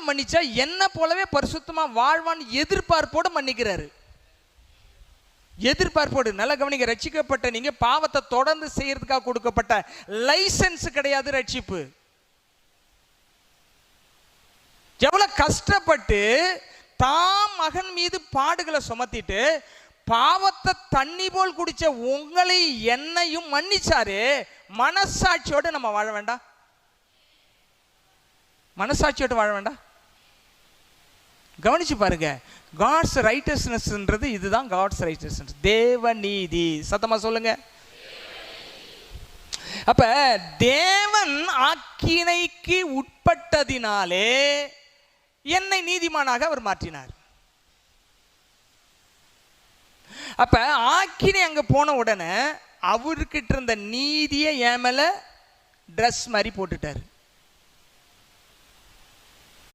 பாவியை மன்னிச்சா என்ன போலவே பரிசுத்தமா வாழ்வான் எதிர்பார்ப்போடு மன்னிக்கிறாரு. எதிர்பார்ப்போடு நல்ல கவனிங்க ரட்சிக்கப்பட்ட நீங்க பாவத்தை தொடர்ந்து செய்யறதுக்காக கொடுக்கப்பட்ட லைசன்ஸ் கிடையாது ரட்சிப்பு. எவ்வளவு கஷ்டப்பட்டு தாம் மகன் மீது பாடுகளை சுமத்திட்டு பாவத்தை தண்ணி போல் குடிச்ச உங்களை என்னையும் மன்னிச்சாரு மனசாட்சியோடு நம்ம வாழ வேண்டாம்? மனசாட்சியோட வாழ வேண்டாம்? கவனிச்சு பாருங்க. காட்ஸ் ரைட்டஸ்னஸ்ன்றது இதுதான் காட்ஸ் ரைட்டஸ்னஸ் தேவ நீதி சத்தமாக சொல்லுங்க. அப்ப தேவன் ஆக்கினைக்கு உட்பட்டதினாலே என்னை நீதிமானாக அவர் மாற்றினார். அப்ப ஆக்கினை அங்க போன உடனே அவர்கிட்ட இருந்த நீதியை ஏமல ட்ரெஸ் மாதிரி போட்டுட்டாரு.